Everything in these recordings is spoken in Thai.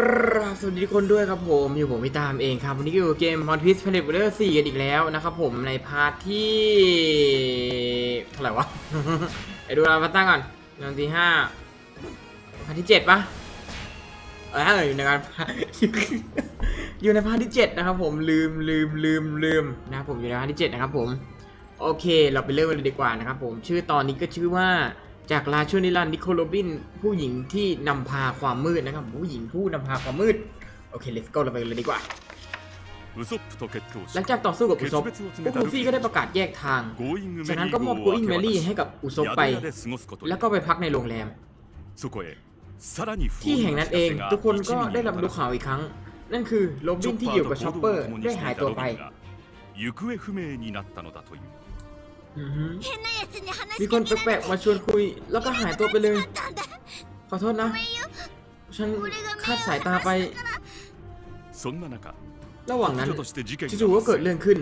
กราบสวัสดีทุกคนด้วยครับผมอยู่ผมพี่ตามเองครับวันนี้ก็อยู่เกม One Piece Planet Builder 4 กันอีกแล้วนะครับผมในพาร์ทที่เท่าไหร่วะไปดูเราพัตั้งก่อนเรื่องที่ห้าพาร์ทที่เจ็ดปะเอออยู่ในการอยู่ในพาร์ทที่เจ็ดนะครับผมลืมลืมลืมลืมนะครับผมอยู่ในพาร์ทที่เจ็ดนะครับผมโอเค เราไปเริ่มกันเลยดีกว่านะครับผมชื่อตอนนี้ก็ชื่อว่า จากราชูนิลันดิโคโลบิน ผู้หญิงที่นำพาความมืดนะครับ ผู้หญิงผู้นำพาความมืด โอเค let's go เราไปเลยดีกว่า หลังจากต่อสู้กับอุซบพวกลูฟี่ก็ได้ประกาศแยกทางฉะนั้นก็มอบกูอิงเมลี่ให้กับอุซบไป แล้วก็ไปพักในโรงแรม ที่แห่งนั้นเองทุกคนก็ได้รับรู้ข่าวอีกครั้ง นั่นคือโรบินที่อยู่กับชอปเปอร์ได้หายตัวไป มีคนแปลกๆมาชวนคุย แล้วก็หายตัวไปเลย ขอโทษนะ ฉันคาดสายตาไประหว่างนั้นจู่ๆก็เกิดเรื่องขึ้น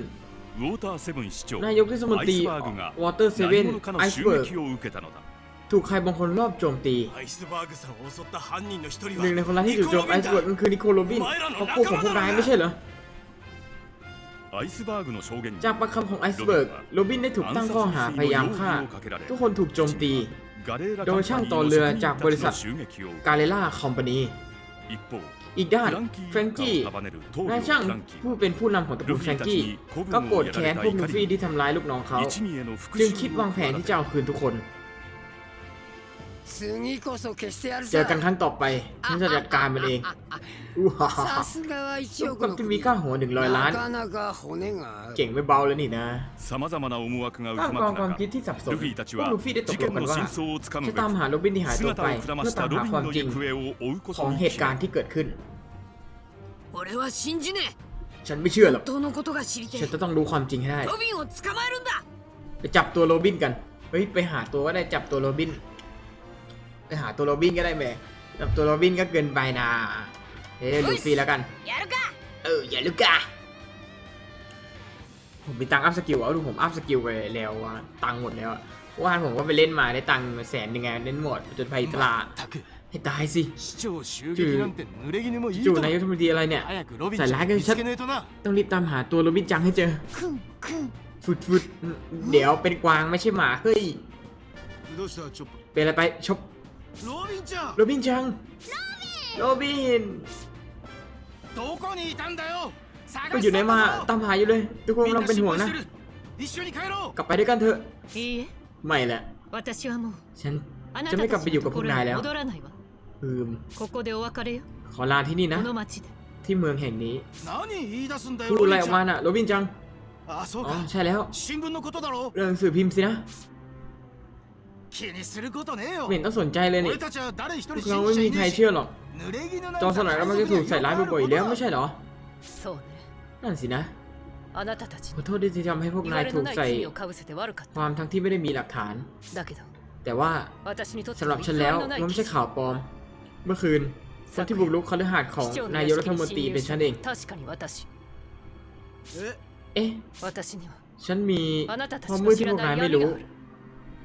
นายกที่สมนตรีวอเตอร์เซเว่นไอซ์เบิร์กถูกใครบางคนรอบโจมตีหนึ่งในคนร้ายที่จู่โจมไอซ์เบิร์กก็คือนิโคลโรบินเขาพวกของพวกร้ายไม่ใช่เหรอ จากประคำของไอซ์เบิร์กโรบินได้ถูกตั้งข้อหาพยายามฆ่า ทุกคนถูกโจมตี โดยช่างต่อเรือจากบริษัทกาเรล่าคอมพานีอีกด้านแฟรงกี้นายช่างผู้เป็นผู้นำของตระกูลแฟรงกี้ ก็โกรธแค้นพวกลูฟี่ที่ทำร้ายลูกน้องเขา จึงคิดวางแผนที่จะเอาคืนทุกคน 次こそ消してやる เจอกันครั้งต่อไปฉันจะจัดการมันเองอู้ฮ่าฮ่าฮ่า さすがは一 กับ 億の ที่มีค่าหัวหนึ่งร้อยล้าน なかなか骨がある เก่งไม่เบาเลยนี่นะ さまざまな思惑が ท่าม 渦 กลา 巻 งความ く คิด 中 ที่สับสน ルフィたち พวก は ลูฟี่ได้ต 事 กลง 件 กัน の ว่า 真相をつかむ จะ べ ตาม く หาโรบินที่หายตัวไป 姿をくらま เพื่อ し ตา た ม ロ หา ビ ความ ンの จริง 行方を追うこ ของ とに เหตุการณ์ที่เกิดขึ้น 俺は信じね ฉันไม่เชื่อหรอก え本当のことが知りて ฉันจะต้องรู้ความจริงให้ได้ ロビンを捕まえるんだ ไปจับตัวโรบินกัน เฮ้ย ไปหาตัวก็ได้จับตัวโรบิน ไป หาตัวโรบินก็ได้แหม่จับตัวโรบินก็เกินไปนะเฮ้ยลูฟี่แล้วกัน やるか เออ อย่าลึกอะผมมีตังค์อัพสกิลเอาดูผมอัพสกิลไปแล้วอะตังค์หมดแล้วอะว่านผมก็ไปเล่นมาได้ตังค์แสนหนึ่งไงเล่นหมดจนภัยตลาด たく ให้ตายสิ 市長襲撃なんて濡れ衣もいい จู่ と นายกรัฐมนตรีอะไรเนี่ย 早くロビン ใส่ ちゃ ร้าย ん กัน 見 ชัด つけねえとな ต้องรีบตามหาตัวโรบินจังให้เจอ クンクン ฟึดฟึดเดี๋ยวเป็นกวางไม่ใช่หมา เฮ้ย どうしたチョッ เป็นอะไรไปชบ パ ロビンちゃん โรบินจัง โรบิน どこにいたんだよ ก็อยู่ไหนมาตามหาอยู่เลย ทุกคนกำลังเป็นห่วงนะ 一緒に帰ろう กลับไปด้วยกันเถอะ いいえ ไม่แหละ 私はもう ฉัน あな จะ た ไม่ た กลับไป ち อยู่ の กับ と พ こ วก ろ นาย へ แล้ว 戻らないわ อืม ここでお別れよ ขอลาที่นี่นะ この町で ที่เมืองแห่งนี้ 何言い出すんだよ พูด ロ อะไร ビ อ ン อก ちゃ มาน น่ะ โรบินจัง あそう อ๋อ か ใช่แล้ว 新聞のことだろ เรื่องหนังสือพิมพ์สินะ ไม่ต้องสนใจเลยนี่พวกเราไม่มีใครเชื่อหรอกจอสลัดก็มันจะถูกใส่ร้ายบ่อยๆแล้วไม่ใช่เหรอนั่นสินะขอโทษที่ทำให้พวกนายถูกใส่ความทั้งที่ไม่ได้มีหลักฐาน แต่ว่าสำหรับฉันแล้วมันไม่ใช่ข่าวปลอม เมื่อคืนคนที่บุกรุกคฤหาสน์ของนายกรัฐมนตรีเป็นฉันเอง เอ๊ะ ฉันมีความมืดที่พวกนายไม่รู้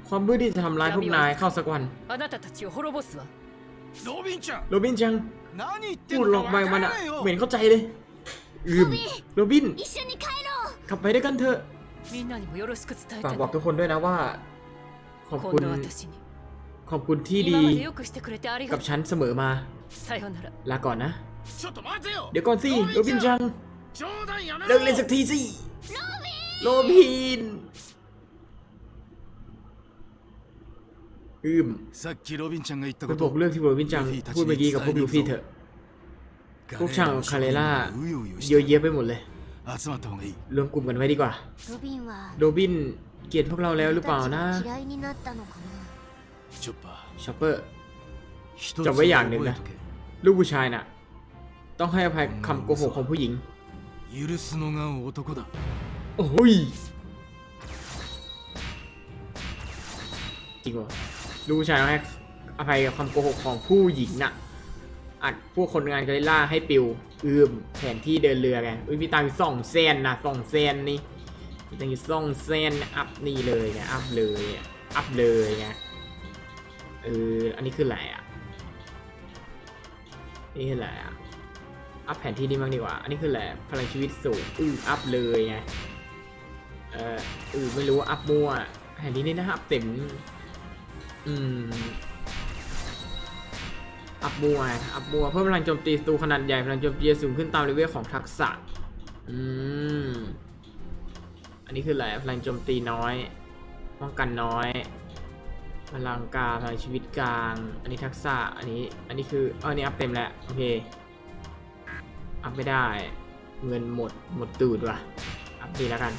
ความมืดที่จะทำร้ายพวกนายเข้าสักวันโรบินจังโรบินจังพูดหลอกไปมันอะเหม็นเข้าใจเลยอืมโรบินขับไปด้วยกันเถอะฝากบอกทุกคนด้วยนะว่า ขอบคุณ ขอบคุณที่ดีกับฉันเสมอมา ลาก่อนนะ เดี๋ยวก่อนสิ โรบินจัง เลิกเล่นสักทีสิ โรบิน อืม さっきロビンちゃんが言った ไป こ บอก と เรื่องที่โรบินจังพูดเมื่อกี้กับพวกลูฟี่เถอะ พวกช่างคาเรล่า うようよ เยอะ して แยะไปหมดเลย 集まった方がいい รวมกลุ่มกันไว้ดีกว่า ロビンは โรบินเกลียดพวกเราแล้วหรือเปล่านะ 嫌いになったのかなチョッパ ชอปเปอร์ ー一つ จำไว้อย่างหนึ่ง 覚え นะ とけ ลูกผู้ชายน่ะ ต้องให้อภัยคำโกหกของผู้หญิง 許すのが男だ โอ้ยจริงวะ ลูกผู้ชายต้องให้อภัยกับคำโกหกของผู้หญิงน่ะ อัดพวกคนงานกาลิล่าให้ปิว อืมแผนที่เดินเรือไงอุ้ยพี่ตังค์สองเซนนะสองเซนนี่พี่ตังค์สองเซนอัพนี่เลยไงอัพเลยอัพเลยไงเอออันนี้คืออะไรอะนี่คืออะไรอะอัพแผนที่นี้บ้างดีกว่า อันนี้คือแหละไรพลังชีวิตสูงอืออัพเลยไงเอออือไม่รู้อัพมั่วแผนที่นี้นะอัพเต็ม อืม อัพบัวอัพบัวเพิ่มพลังโจมตีศัตรูขนาดใหญ่พลังโจมตีจะสูงขึ้นตามเลเวลของทักษะ อืม อันนี้คืออะไรพลังโจมตีน้อยป้องกันน้อย พลังกาพลังชีวิตกลาง อันนี้ทักษะ อันนี้ อันนี้คือเอออันนี้อัพเต็มแล้ว โอเค อัพไม่ได้ เงินหมด หมดตูดว่ะ อัพดีแล้วกัน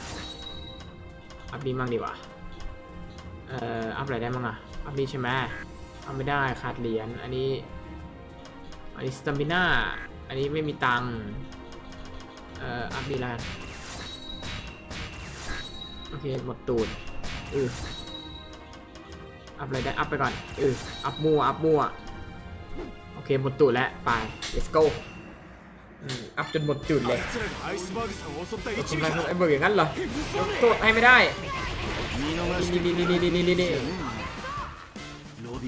อัพดีมั่งดีว่าเอ่อ อัพอะไรได้มั่งอะ อันนี้ใช่ไหมทำไม่ได้ขาดเหรียญ อันนี้ อันนี้สตัมบิน่า อันนี้ไม่มีตังเอ่อ อัพดีแล้วโอเค หมดตูดอืออัพอะไรได้ อัพไปก่อนเอออัพมัวอัพมัวโอเค หมดตูดแล้ว ไป let's go อัพจนหมดจุดเลยทำไมยไอ้เบิร์กอย่างนั้นเหรอโทษให้ไม่ได้ นี่นี่นี่นี่นี่นี่ นี่ ロ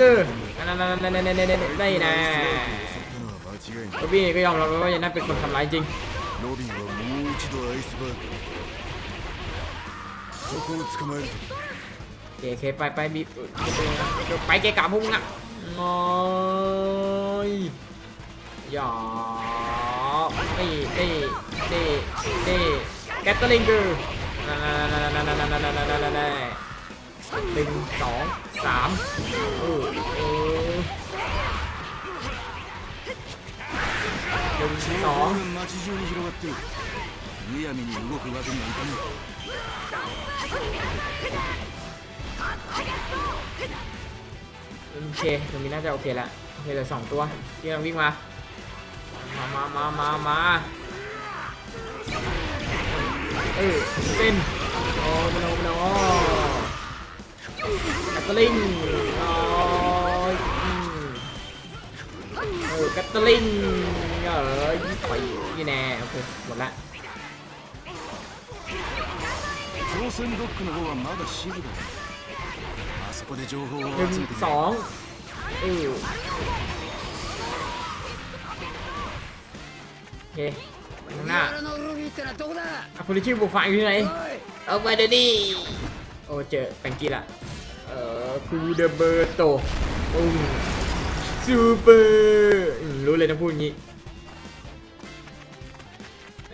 กอร์นั่นนั่นนั่นนั่นนั่นนั่นนี่ก็ยอมรับว่ายันนั่นเป็นคนทำร้ายจริงเกเคไปไปมีไปเกะกะพุ่งอะโอยหยอกเต้เต้เต้เต้แกตเตอร์ลิงเกอร์นั่นนั่นนั่นนั่นนั่นนั่นนั่น หนึ่งสองสามโอ้โอ้หนึ่งสอง 街中に広がってるむやみに動くわけにはいかね โอเคตรงนี้น่าจะโอเคละโอเคเหลือสองตัวที่กำลังวิ่งมา มามามามามาเออเส้นโอ้มโนมโน กัตเตอร์ลิงโอ้ยอืมเออกัตเตอร์ลิงเออไปยี่แน่โอเคหมดละ え造船ドックの方はまだ静かだあそこで情報を หนึ่ง 集めてみ สองเออโอเคไปข้างหน้า のルビーってのはどこだ อะคุณลิชิบุกฝ่ายอยู่ที่ไหน เอามาเดี๋ยวนี้โอ้เจอแฟรงกี้ละ เ คูเดเบอร์โตอืมซูเปอร์รู้เลยนะพูดอย่างนี้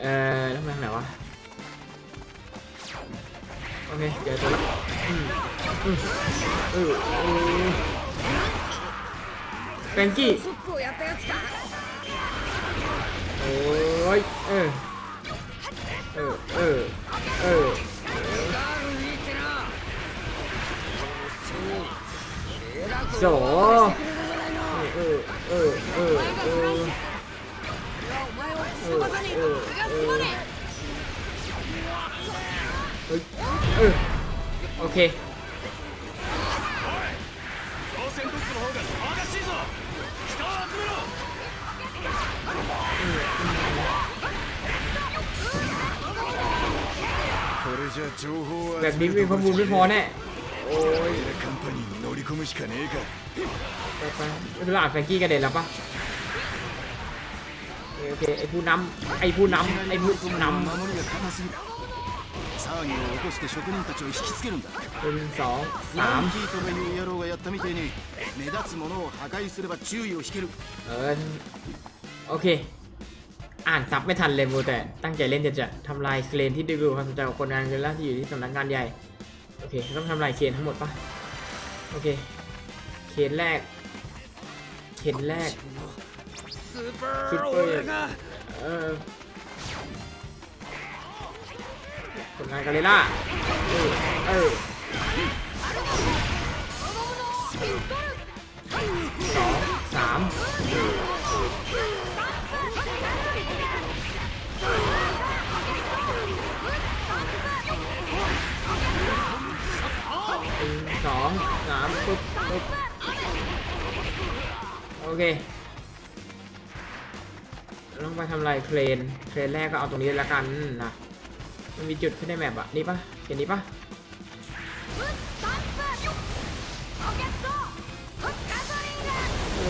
เอ่อแล้วมาทางไหนวะ โอเค เจอตัวละแฟนกี้ โอ้ย เออ เออ เออ เออ โอเอเคแบบนี้มีข้อมูลไม่พอแน่ อ้ย カンパニーに乗り込むしかねえか ไปไปไม่รู้อ่านแฟรงกี้กระเด็นแล้วปะโอเคโอเค ไอผู้นำไอผู้นำไอผู้น 守りが硬すぎる騒ぎを起こして職人たちを引きつけるんだำหนึ่งสองสา ヤ ม ンキーとかいう野郎がやったみてえに目立つものを破壊すれば注意を引ける เออโอเค อ่านซับไม่ทันเลยมูแต่ตั้งใจเล่นจะจะทำลายเครนที่ดึงดูดความสนใจของคนงานเงินล่าที่อยู่ที่สำนักงานใหญ่ โอเคต้องทำลายเคนทั้งหมดปะโอเค เคนแรก เคนแรกซูเปอร์เออกดงานกันเลยล่ะเออเออสองสามามปุ๊บโอเคลองไปทำลายเครนเครนแรกก็เอาตรงนี้ละกันนะมันมีจุดขึ้นในแมปอะนี่ปะเห็นนี้ปะเอ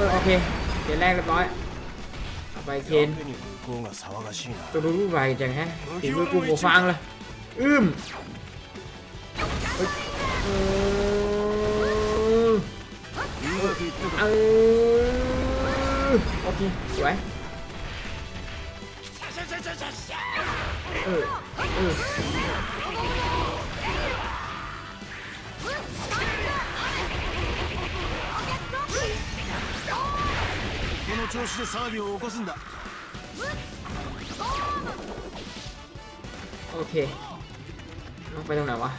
อโอเคเครนแรกเรียบร้อยเอาไปเครนตัวรู้ไปจังฮะตีด้วยกูหัวฟังเลยอืมเออ เออโอเคสวยเออเออ この調子で騒ぎを起こすんだ โอเคต้องไปตรงไหนวะ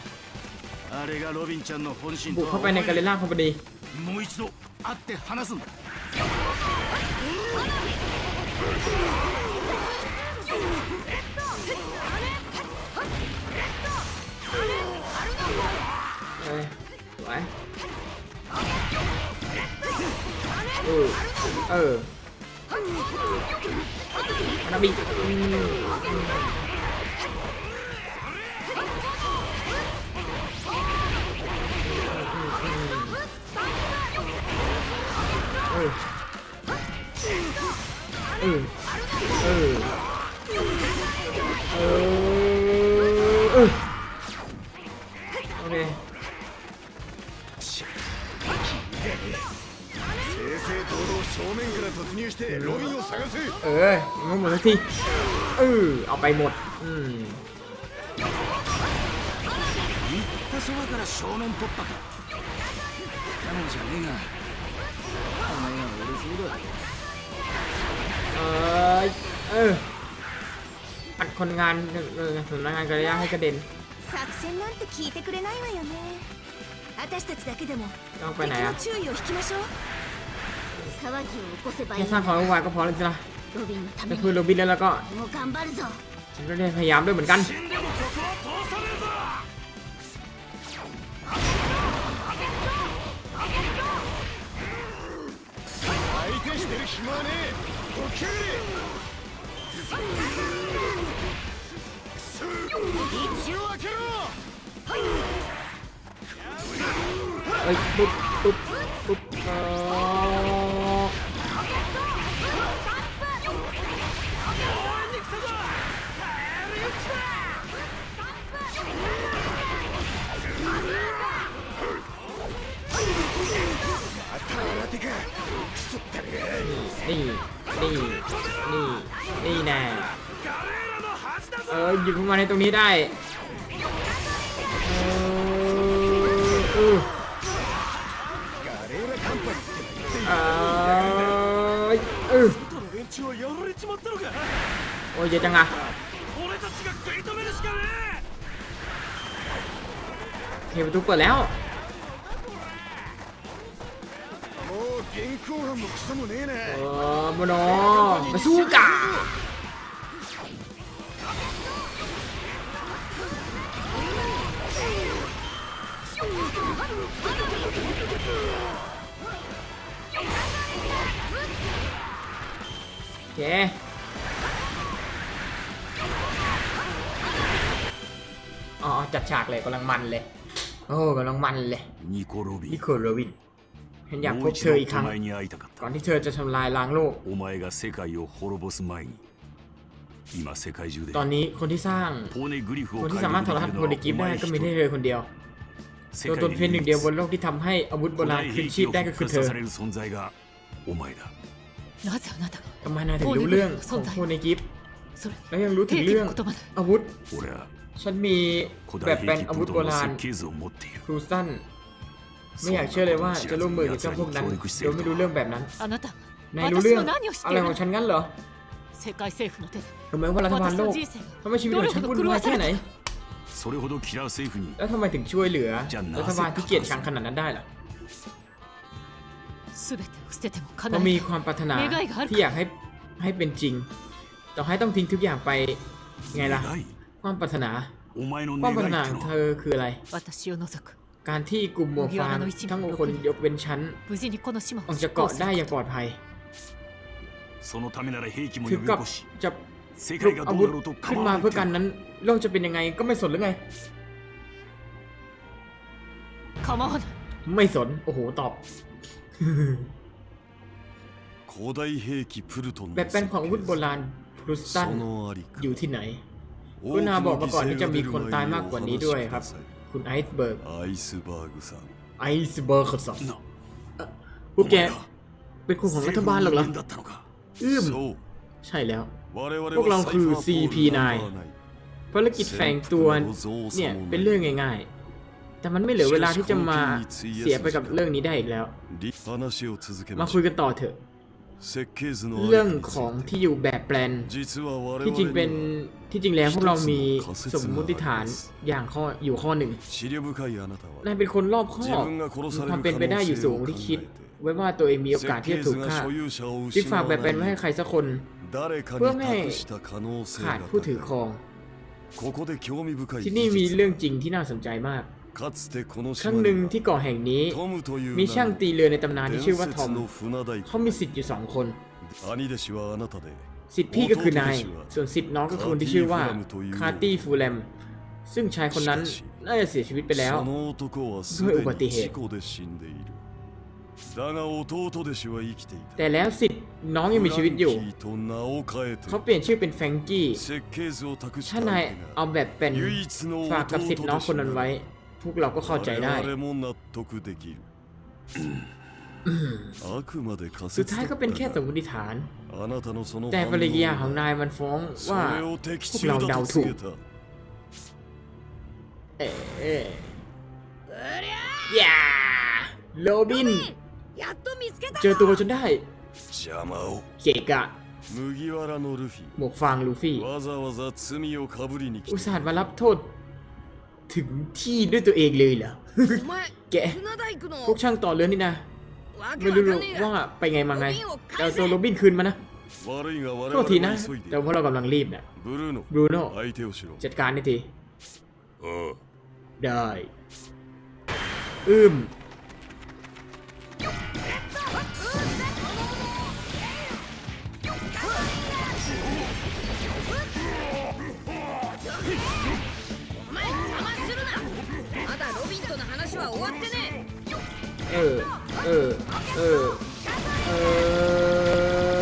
あれがロビンちゃんの本心 บุ と ก は เข้าไปในกาเลล่าคอมพานี もう一度会って話すんだ เอ้ยสวยเออเออนาบิ อ เออ เออ โอเคเออมันหมดสักทีเออเอาไปหมด อืม อออัดคนงานเออสำนักงานกระยาให้กระเด็น 作戦なんて聞いてくれないわよね私たちだけでも ต้องไป 敵 ไหน の อ่ะ 注意を引きましょう騒ぎを起こせばい แค่ い สร้างความวุ่นวายก็พอแล้วจ้ะ ロビンのた ก็ めに คือโรบินแล้วแล้วก็ もう頑張るぞ ฉันก็ได้พยายามด้วยเหมือนกัน 死んでもここは通さねえぞ 相手してる暇はねえ はい、っとっとっはい。 นี่ นี่ นี่แน่เออหยิบมันมาในตรงนี้ได้เออเออโอ้ยเยอะจังอะเคประตูเปิดแล้ว เออโมโนมาสู้กะโอเค อ๋อ จัดฉากเลยกำลังมันเลย โอ้กำลังมันเลย ニコ・ロビ นิ ン โคลโรวิน ฉันอยากพบเธออีกครั้งก่อนที่เธอจะทำลายล้างโลกตอนนี้คนที่สร้างคนที่สามารถถอดรหัสโพลิกิฟได้ก็ไม่ได้เธอคนเดียวตัวตนเพียงหนึ่งเดียวบนโลกที่ทำให้อาวุธโบราณคืนชีพได้ก็คือเธอทำไมนายถึงรู้เรื่องของโพลิกิฟและยังรู้ถึงเรื่องอาวุธ ฉันมีแบบแปลนอาวุธโบราณครูสัน ไม่อยากเชื่อเลยว่าจะร่วมมือกับเจ้าพวกนั้นโดยไม่รู้เรื่องแบบนั้นนายรู้เรื่องอะไรของฉันงั้นเหรอทำไมว่ารัฐบาลโลกทำไมชีวิตของฉันวุ่นวายแค่ไหนแล้วทำไมถึงช่วยเหลือรัฐบาลที่เกลียดชังขนาดนั้นได้ล่ะเรามีความปรารถนาที่อยากให้ให้เป็นจริง ต่อให้ต้องทิ้งทุกอย่างไปไงล่ะ ความปรารถนา ความปรารถนาเธอคืออะไร การที่กลุ่มโมฟานทั้งคนยกเว้นชั้นออกจะเกาะได้อย่างปลอดภัยถือกับจะลุกอาวุธขึ้นมาเพื่อกันนั้นโลกจะเป็นยังไงก็ไม่สนหรือไงไม่สน โอ้โห ตอบแบบแป็นของอาวุธโบราณพลุสตันอยู่ที่ไหนกุนาบอกมาก่อนที่จะมีคนตายมากกว่านี้ด้วยครับ คุณไอซ์เบิร์กไอซ์เบิร์กสังไอซ์เบิร์กสังพวกแกเป็นคนของรัฐบาลหรอกเหรออืมใช่แล้ว พวกเราคือ CP9 ภารกิจแฝงตัวเนี่ยเป็นเรื่องง่าย ๆ แต่มันไม่เหลือเวลาที่จะมาเสียไปกับเรื่องนี้ได้อีกแล้ว มาคุยกันต่อเถอะ เรื่องของที่อยู่แบบแปลน ที่จริงเป็นที่จริงแล้วพวกเรามีสมมุติฐานอย่างข้ออยู่ข้อหนึ่งนายเป็นคนรอบข้อความเป็นไปได้อยู่สูงที่คิด ไว้ว่าตัวเองมีโอกาสที่จะถูกฆ่าจึงฝากแบบแปลนไว้ให้ใครสักคน เพื่อไม่ให้ขาดผู้ถือครองที่นี่มีเรื่องจริงที่น่าสนใจมาก ครั้งหนึ่งที่เกาะแห่งนี้ มีช่างตีเรือในตำนานที่ชื่อว่าทอม เขามีสิทธิ์อยู่สองคน สิทธิ์พี่ก็คือนาย ส่วนสิทธิ์น้องก็คือนที่ชื่อว่าคาร์ตี้ฟูแลม ซึ่งชายคนนั้นน่าจะเสียชีวิตไปแล้วด้วยอุบัติเหตุแต่แล้วสิทธิ์น้องยังมีชีวิตอยู่ เขาเปลี่ยนชื่อเป็นแฟงกี้ ถ้านายเอาแบบเป็นฝากกับสิทธิ์น้องคนนั้นไว้ พวกเราก็เข้าใจได้สุดท้ายก็เป็นแค่สมมติฐาน แต่ปริยาของนายมันฟ้องว่าพวกเราเดาถูกเอ๊อย่าโลบิน เจอตัวฉันได้เกกะหมวกฟางลูฟี่อุตส่าห์มารับโทษ ถึงที่ด้วยตัวเองเลยเหรอ แก พวกช่างต่อเรือนี่นะ ไม่รู้ว่าไปไงมาไงเราโซโรบินคืนมานะโทษทีนะ แต่เพราะเรากำลังรีบนะบรูโน่จัดการนี่ทีได้ อืม เออ เออ เออ เออ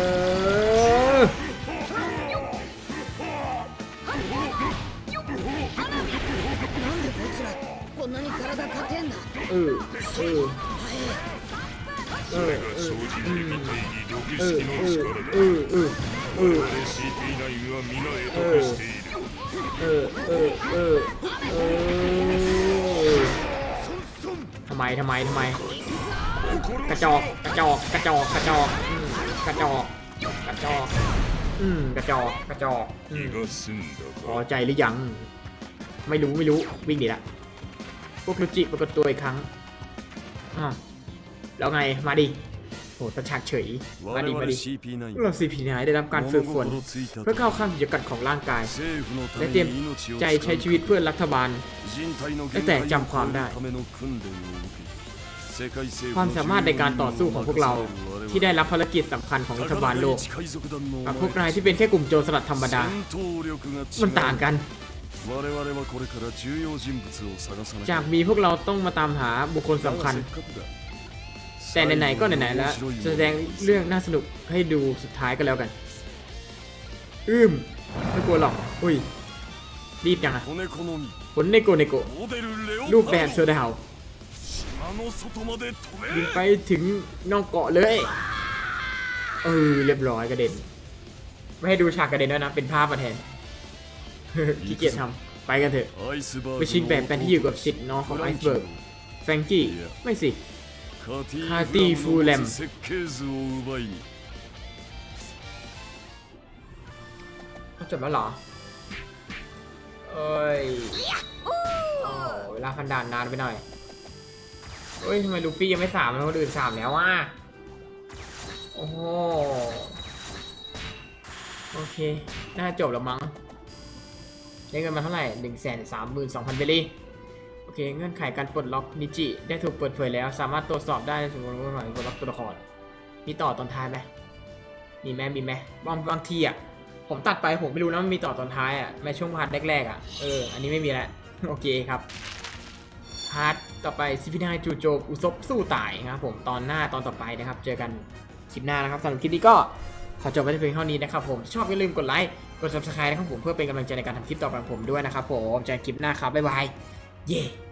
なんでこいつらこんなに体硬てんだ เออ เออ เออ 生じるべき大義独 เออ 式の力だ เออ เออ เออ 我々 CP9 は皆得得している เออ เออ เออ เออ ทำไม ทำไม ทำไม กระจอกกระจอกกระจอกกระจอกอืมกระจอกกระจอกอืมกระจอกกระจอกอืพอใจหรือยัง ไม่รู้ไม่รู้วิ่งดีละพวกลุจิปรากฏตัวอีกครั้งแล้วไงมาดิโหตระชากเฉยมาดิมาดิเราซีพีนายได้รับการฝึกฝนเพื่อเข้าข้างกิจกัดของร่างกาย และเตรียมใจใช้ชีวิตเพื่อรัฐบาลตั้แต่จำความได้ ความสามารถในการต่อสู้ของพวกเราที่ได้รับภารกิจสำคัญของรัฐบาลโลกกับพวกนายที่เป็นแค่กลุ่มโจรสลัดธรรมดา มันต่างกัน จากมีพวกเราต้องมาตามหาบุคคลสำคัญ แต่ไหนๆก็ไหนๆแล้วแสดงเรื่องน่าสนุกให้ดูสุดท้ายก็แล้วกัน อืมไม่กลัวหรอกอุ้ยรีบจังอะผลในโกในโกรูปแบบเซอร์ดาว บิงไปถึงนอกเกาะเลย เออเรียบร้อยกระเด็น ไม่ให้ดูฉากกระเด็นด้วยนะ เป็นภาพมาแทนขี้เกียจทำไปกันเถอะไปชิงแบบแปนที่อยู่กับชิทน้องของไอซ์เบิร์กแฟงกี้ ไม่สิคาตีฟูแลมจบแล้วเหรอ เอ้ยเวลาพันดานนานไปหน่อย เฮ้ยทำไมลูฟี่ยังไม่สามแล้วคนอื่นสามแล้วอะโอ้โหโอเค น่าจบแล้วมั้งได้เงินมาเท่าไหร่หนึ่งแสนสามหมื่นสองพันเบลลี่โอเค เงื่อนไขการปลดล็อกนิจิ ได้ถูกเปิดเผยแล้ว สามารถตรวจสอบได้ในสมมติว่าหมายปลดล็อกตัวละครมีต่อตอนท้ายไหมมีไหมมีไหมบางบางทีอะผมตัดไปผมไม่รู้นะมันมีต่อตอนท้ายอะในช่วงพาร์ทแรกๆอะเอออันนี้ไม่มีแล้วโอเคครับพาร์ท ต่อไปซิฟินายจูโจอุซบสู้ตายนะครับผมตอนหน้าตอนต่อไปนะครับ เจอกันคลิปหน้านะครับสำหรับคลิปนี้ก็ขอจบไว้เพียงเท่านี้นะครับผมชอบอย่าลืมกดไลค์กด subscribe นะครับผมเพื่อเป็นกำลังใจในการทำคลิปต่อไปของผมด้วยนะครับผมเจอกันคลิปหน้าครับบ๊ายบายเย้